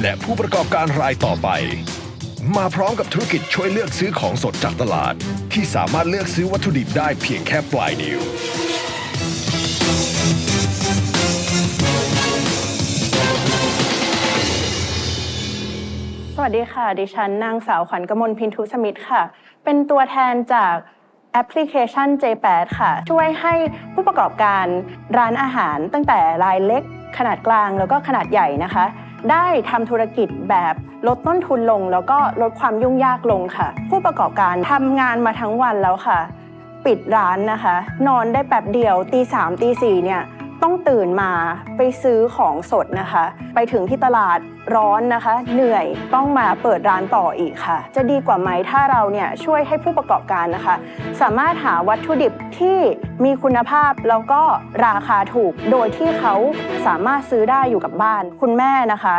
และผู้ประกอบการรายต่อไป มาพร้อมกับธุรกิจช่วยเลือกซื้อของสดจากตลาด ที่สามารถเลือกซื้อวัตถุดิบได้เพียงแค่ปลายนิ้วสวัสดีค่ะ ดิฉันนางสาวขวัญกมลพินทุสมิทธ์ค่ะ เป็นตัวแทนจากแอปพลิเคชัน J8 ค่ะ ช่วยให้ผู้ประกอบการร้านอาหารตั้งแต่รายเล็กขนาดกลางแล้วก็ขนาดใหญ่นะคะ ได้ทำธุรกิจแบบลดต้นทุนลง แล้วก็ลดความยุ่งยากลงค่ะ ผู้ประกอบการทำงานมาทั้งวันแล้วค่ะ ปิดร้านนะคะ นอนได้แป๊บเดียวตีสามตีสี่เนี่ย ต้องตื่นมาไปซื้อของสดนะคะ ไปถึงที่ตลาดร้อนนะคะ เหนื่อยต้องมาเปิดร้านต่ออีกค่ะ จะดีกว่าไหมถ้าเราเนี่ยช่วยให้ผู้ประกอบการนะคะ สามารถหาวัตถุดิบที่มีคุณภาพแล้วก็ราคาถูก โดยที่เขาสามารถซื้อได้อยู่กับบ้าน คุณแม่นะคะ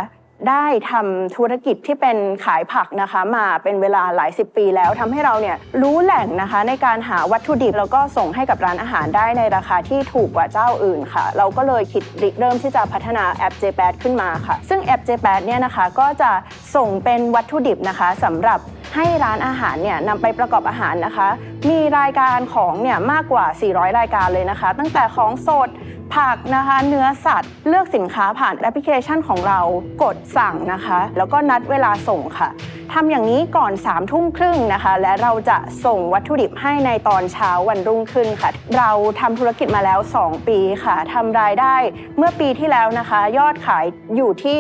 ได้ทำธุรกิจที่เป็นขายผักนะคะมาเป็นเวลาหลายสิบปีแล้วทำให้เราเนี่ยรู้แหล่งนะคะในการหาวัตถุดิบแล้วก็ส่งให้กับร้านอาหารได้ในราคาที่ถูกกว่าเจ้าอื่นค่ะ เราก็เลยคิดริเริ่มที่จะพัฒนาแอป J8 ขึ้นมาค่ะ ซึ่งแอป J8 เนี่ยนะคะก็จะส่งเป็นวัตถุดิบนะคะสำหรับให้ร้านอาหารเนี่ยนำไปประกอบอาหารนะคะ มีรายการของเนี่ยมากกว่า 400 รายการเลยนะคะ ตั้งแต่ของสดผักนะคะ เนื้อสัตว์ เลือกสินค้าผ่านแอปพลิเคชันของเรากดสั่งนะคะ แล้วก็นัดเวลาส่งค่ะทำอย่างนี้ก่อน3ามทุ่มครึ่งนะคะ และเราจะส่งวัตถุดิบให้ในตอนเช้าวันรุ่งขึ้นค่ะ เราทำธุรกิจมาแล้ว 2 ปีค่ะทำรายได้เมื่อปีที่แล้วนะคะ ยอดขายอยู่ที่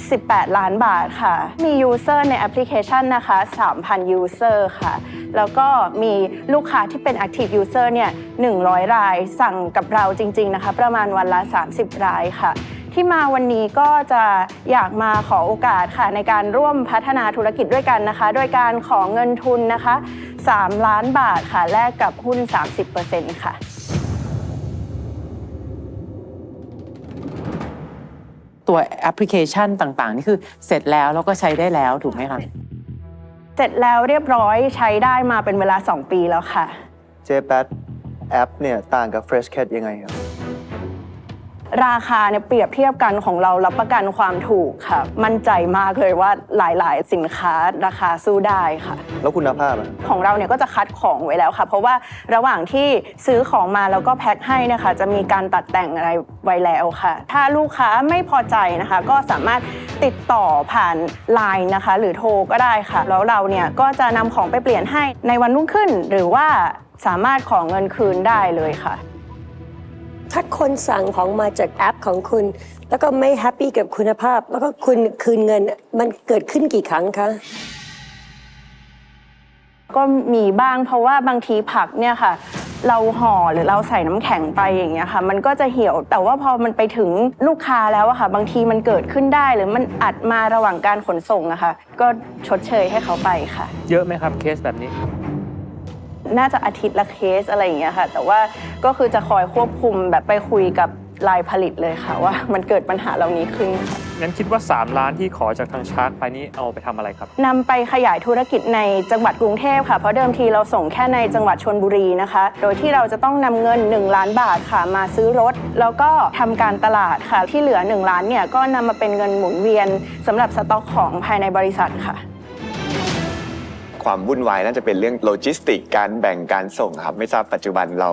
18 ล้านบาทค่ะ มียูเซอร์ในแอปพลิเคชันนะคะ 3,000ยูเซอร์ค่ะ แล้วก็มีลูกค้าที่เป็น Active User เนี่ย100 ราย สั่งกับเราจริง ๆ นะคะ ประมาณวันละ 30 รายค่ะที่มาวันนี้ก็จะอยากมาขอโอกาสค่ะ ในการร่วมพัฒนาธุรกิจด้วยกันนะคะ โดยการขอเงินทุนนะคะ 3 ล้านบาทค่ะ แลกกับหุ้น 30%ค่ะ ตัวแอปพลิเคชันต่างๆ นี่คือเสร็จแล้วแล้วก็ใช้ได้แล้วถูกไหมคะ เสร็จแล้วเรียบร้อยใช้ได้มาเป็นเวลา 2 ปีแล้วค่ะ J8 แอปเนี่ย ต่างกับ Fresh Cat ยังไงครับ ราคาเนี่ยเปรียบเทียบกันของเรารับประกันความถูกค่ะ มั่นใจมากเลยว่าหลายๆ สินค้าราคาสู้ได้ค่ะ แล้วคุณภาพอะของเราเนี่ยก็จะคัดของไว้แล้วค่ะ เพราะว่าระหว่างที่ซื้อของมาแล้วก็แพ็คให้นะคะ จะมีการตัดแต่งอะไรไว้แล้วค่ะ ถ้าลูกค้าไม่พอใจนะคะ ก็สามารถติดต่อผ่านไลน์นะคะ หรือโทรก็ได้ค่ะ แล้วเราเนี่ยก็จะนำของไปเปลี่ยนให้ในวันรุ่งขึ้น หรือว่าสามารถขอเงินคืนได้เลยค่ะ ถ้าคนสั่งของมาจากแอปของคุณ แล้วก็ไม่แฮปปี้กับคุณภาพ แล้วก็คุณคืนเงินมันเกิดขึ้นกี่ครั้งคะ ก็มีบ้างเพราะว่าบางทีผักเนี่ยค่ะ เราห่อหรือเราใส่น้ำแข็งไปอย่างเงี้ยค่ะ มันก็จะเหี่ยวแต่ว่าพอมันไปถึงลูกค้าแล้วอะค่ะ บางทีมันเกิดขึ้นได้หรือมันอัดมาระหว่างการขนส่งอะค่ะ ก็ชดเชยให้เขาไปค่ะ เยอะไหมครับเคสแบบนี้ น่าจะอาทิตย์ละเคสอะไรอย่างเงี้ยค่ะ แต่ว่าก็คือจะคอยควบคุมแบบไปคุยกับรายผลิตเลยค่ะ ว่ามันเกิดปัญหาเหล่านี้ขึ้นค่ะ งั้นคิดว่า 3 ล้านที่ขอจากทางชาร์กไปนี่เอาไปทำอะไรครับ นำไปขยายธุรกิจในจังหวัดกรุงเทพค่ะ เพราะเดิมทีเราส่งแค่ในจังหวัดชนบุรีนะคะ โดยที่เราจะต้องนำเงิน 1 ล้านบาทค่ะมาซื้อรถ แล้วก็ทำการตลาดค่ะ ที่เหลือ 1 ล้านเนี่ยก็นำมาเป็นเงินหมุนเวียนสำหรับสต็อกของภายในบริษัทค่ะ ความวุ่นวายน่าจะเป็นเรื่องโลจิสติกการแบ่งการส่งครับ ไม่ทราบปัจจุบันเรา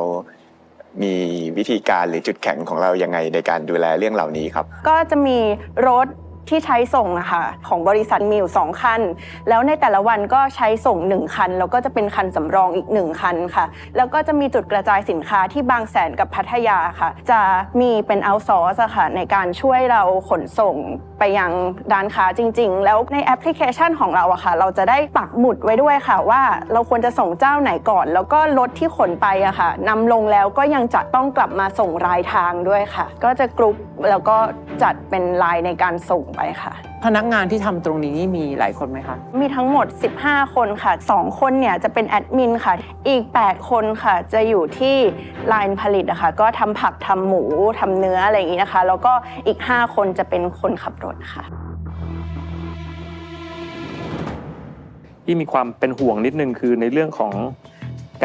มีวิธีการหรือจุดแข็งของเรายังไงในการดูแลเรื่องเหล่านี้ครับ ก็จะมีรถ ที่ใช้ส่งนะคะของบริษัทมีอยู่สองคัน แล้วในแต่ละวันก็ใช้ส่ง 1 คัน แล้วก็จะเป็นคันสำรองอีก 1 คันค่ะ แล้วก็จะมีจุดกระจายสินค้าที่บางแสนกับพัทยาค่ะ จะมีเป็นเอาซอร์สค่ะในการช่วยเราขนส่งไปยังร้านค้าจริง ๆ แล้วในแอปพลิเคชันของเราอะค่ะ เราจะได้ปักหมุดไว้ด้วยค่ะ ว่าเราควรจะส่งเจ้าไหนก่อน แล้วก็รถที่ขนไปอะค่ะนำลงแล้วก็ยังจะต้องกลับมาส่งรายทางด้วยค่ะ ก็จะกรุ๊ปแล้วก็จัดเป็นลายในการส่งไปค่ะ พนักงานที่ทำตรงนี้นี่มีหลายคนไหมคะ มีทั้งหมด 15 คนค่ะ 2 คนเนี่ยจะเป็นแอดมินค่ะ อีก 8 คนค่ะ จะอยู่ที่ไลน์ผลิตนะคะก็ทำผักทำหมูทำเนื้ออะไรอย่างนี้นะคะ แล้วก็อีก 5 คนจะเป็นคนขับรถค่ะ ที่มีความเป็นห่วงนิดนึงคือในเรื่องของ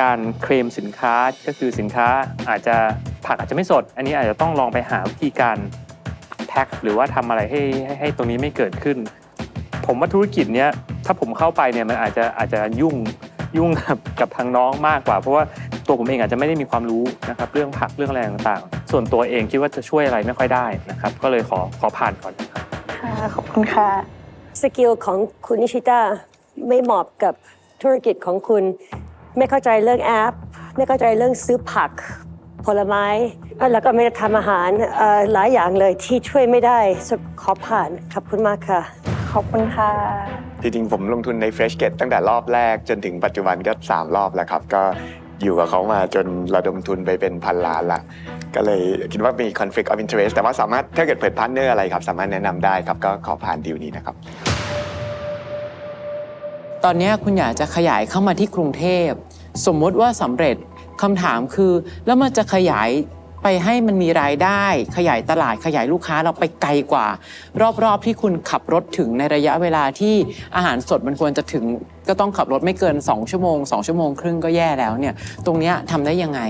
การเคลมสินค้าก็คือสินค้าอาจจะ ผักอาจจะไม่สด อันนี้อาจจะต้องลองไปหาวิธีการ impact หรือว่าทำอะไรให้ให้ให้ตรงนี้ไม่เกิดขึ้น ผมว่าธุรกิจเนี้ยถ้าผมเข้าไปเนี่ยมันอาจจะอาจจะยุ่งยุ่งกับกับทางน้องมากกว่า เพราะว่าตัวผมเองอาจจะไม่ได้มีความรู้นะครับเรื่องผักเรื่องอะไรต่างๆ ส่วนตัวเองคิดว่าจะช่วยอะไรไม่ค่อยได้นะครับ ก็เลยขอขอผ่านก่อนนะครับค่ะขอบคุณค่ะสกิลของคุณนิชิต้าไม่เหมาะกับธุรกิจของคุณ ไม่เข้าใจเรื่องแอป ไม่เข้าใจเรื่องซื้อผัก ผลไม้ แล้วก็ไม่ได้ทำอาหารเอ่อหลายอย่างเลยที่ช่วยไม่ได้ขอผ่านขอบคุณมากค่ะ ขอบคุณค่ะ จริงๆ ผมลงทุนใน Fresh Get ตั้งแต่รอบแรกจนถึงปัจจุบันก็ 3 รอบแล้วครับ ก็อยู่กับเขามาจนระดมทุนไปเป็นพันล้านละก็เลยคิดว่ามี conflict of interest แต่ว่าสามารถถ้าเกิดเปิดพาร์ทเนอร์อะไรครับ สามารถแนะนำได้ครับ ก็ขอผ่านดีลนี้นะครับ ตอนเนี้ยคุณอยากจะขยายเข้ามาที่กรุงเทพ สมมุติว่าสำเร็จ คำถามคือ แล้วมันจะขยายไปให้มันมีรายได้ ขยายตลาดขยายลูกค้าเราไปไกลกว่า รอบๆที่คุณขับรถถึงในระยะเวลาที่อาหารสดมันควรจะถึงก็ต้องขับรถไม่เกิน 2 ชั่วโมง 2 ชั่วโมงครึ่งก็แย่แล้วเนี่ยตรงนี้ยทำได้ยังไง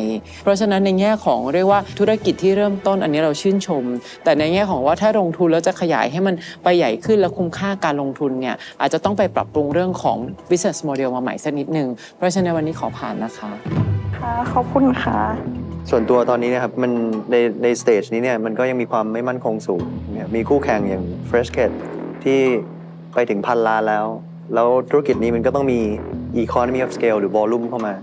เพราะฉะนั้นในแง่ของเรียกว่าธุรกิจที่เริ่มต้นอันนี้เราชื่นชม แต่ในแง่ของว่าถ้าลงทุนแล้วจะขยายให้มันไปใหญ่ขึ้นและคุ้มค่าการลงทุนเนี่ยอาจจะต้องไปปรับปรุงเรื่องของ business model มาใหม่สักนิดหนึ่งเพราะฉะนั้นวันนี้ขอผ่านนะคะ ค่ะ ขอบคุณค่ะ ส่วนตัวตอนนี้เนะครับมันในในสเตจนี้เนี่ยมันก็ยังมีความไม่มั่นคงสูงเนี่ยมีคู่แข่งอย่าง Fresh Cat ที่ไปถึงพันล้านแล้ว แล้วธุรกิจนี้มันก็ต้องมี economy of scale หรือ volume เข้ามา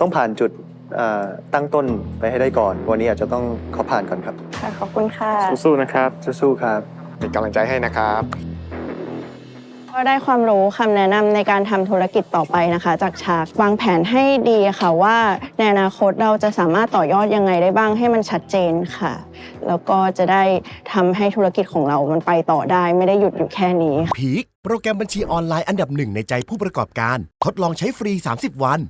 ต้องผ่านจุดเอ่อตั้งต้นไปให้ได้ก่อน วันนี้อาจจะต้องขอผ่านก่อนครับ ค่ะ ขอบคุณค่ะ สู้ๆนะครับ สู้ๆครับ เป็นกำลังใจให้นะครับ ก็ได้ความรู้คำแนะนำในการทำธุรกิจต่อไปนะคะ จากชากวางแผนให้ดีค่ะว่าในอนาคตเราจะสามารถต่อยอดยังไงได้บ้างให้มันชัดเจนค่ะ แล้วก็จะได้ทำให้ธุรกิจของเรามันไปต่อได้ไม่ได้หยุดอยู่แค่นี้พีคโปรแกรมบัญชีออนไลน์อันดับหนึ่งในใจผู้ประกอบการ ทดลองใช้ฟรี 30 วัน